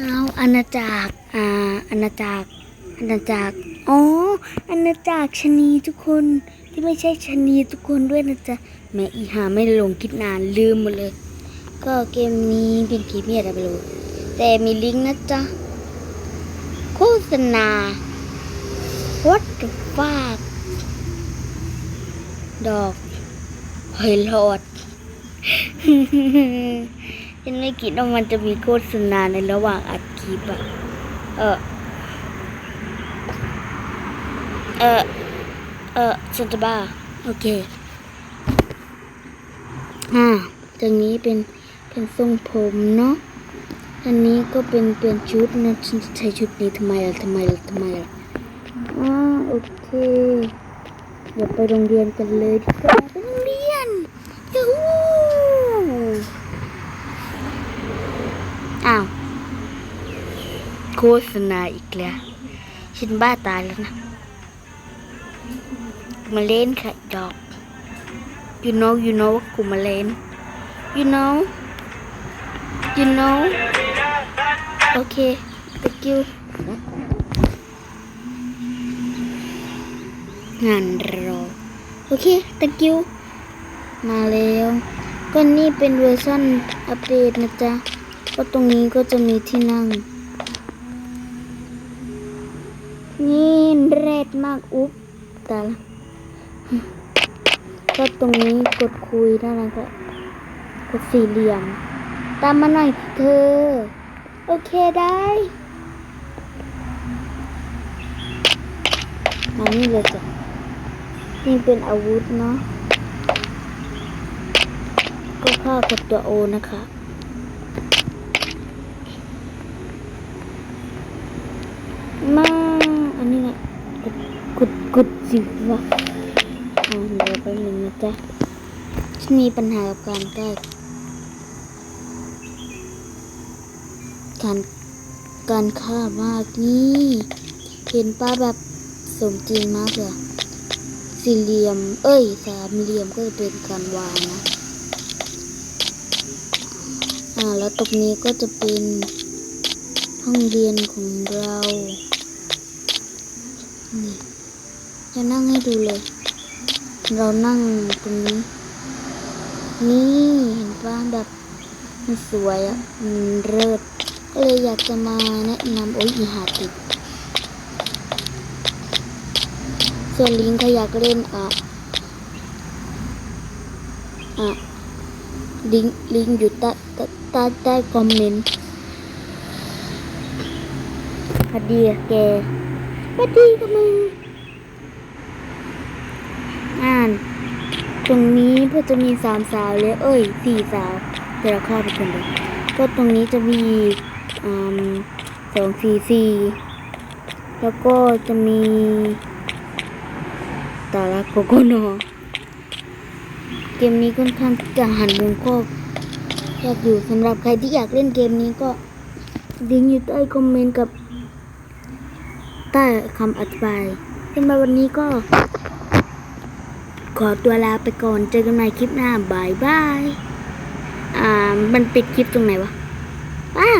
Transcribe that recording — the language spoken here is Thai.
เอาอาณาจักรอ่าอาณาจักรอาณาจักรอ๋ออาณาจักรชนีทุกคนที่ไม่ใช่ชนีทุกคนด้วยนะจ๊ะแม่อีหาไม่ลงคิดนานลืมหมดเลย ก็เกมนี้เป็นเกมเมียอะไรไม่รู้แต่มีลิงก์นะจ๊ะโฆษณา What the fuck ดอกหอยหลอด ฉันไม่คิดว่ามันจะมีโฆษณาในระหว่างอัดคลิปอะเออ เออ เออฉันจะบ้า โอเค อ่าตรงนี้เป็น เป็นทรงผมเนาะ อันนี้ก็เป็น เปลี่ยนชุดนะฉันจะใช้ชุดนี้ทำไมล่ะทำไมล่ะทำไมล่ะอ่าโอเคเดี๋ยวไปโรงเรียนกันเลยดีกว่าไปโรงเรียนยูฮูอ้าว โฆษณาอีกแล้วฉันบ้าตายแล้วนะมาเล่นค่ะดอก you know you know ว่ากูมาเล่น you know you know โอเค thank you งานรอโอเค thank you มาแล้ว ก็นี่เป็นเวอร์ชันอัปเดตนะจ๊ะ ก็ตรงนี้ก็จะมีที่นั่ง นี่เรดมากอุ๊บแตายละก็ตรงนี้กดคุยได้แล้วก็กดสี่เหลี่ยม ตามมาหน่อยเธอ โอเคได้มานี่เลยจ้ะนี่เป็นอาวุธเนาะก็ค่ากดตัวโอนะคะ มา อันนี้ไงกด กดกดสิวะอ่าเดี๋ยวไปหนึ่งนะจ๊ะฉันมีปัญหากับการแก้การการฆ่ามากนี่เห็นป้าแบบสมจริงมากเลยสี่เหลี่ยม เอ้ยสามเหลี่ยมก็จะเป็นการวางนะอ่าแล้วตรงนี้ก็จะเป็นห้องเรียนของเรานี่ จะนั่งให้ดูเลย เรานั่งตรงนี้ นี่เห็นป่ะแบบมันสวยอะ่ะมันเลิศก็เลยอยากจะมาแนะนำโอ้ยอีหาติดส่วนลิงเขาอยากเล่นอะอะลิงลิงอยู่ใต้ใต้ใต้ใตคอมเมนต์พอดีแกพอดีกับมึง อ่าน ตรงนี้เพื่อจะมีสามสาวเลยเอ้ยสี่สาวเดี๋ยวเราข้าไปกันเลยก็ตรงนี้จะมีสองสี่สี่แล้วก็จะมีตาลาโกโกโนเกมนี้ค่อนข้างจะหันมุมก็ยากอยู่สำหรับใครที่อยากเล่นเกมนี้ก็ลิงอยู่ใต้คอมเมนต์กับใต้คำอธิบายสำหรับวันนี้ก็ ขอตัวลาไปก่อน เจอกันใหม่คลิปหน้าบายบาย อ่า มันปิดคลิปตรงไหนวะอ่า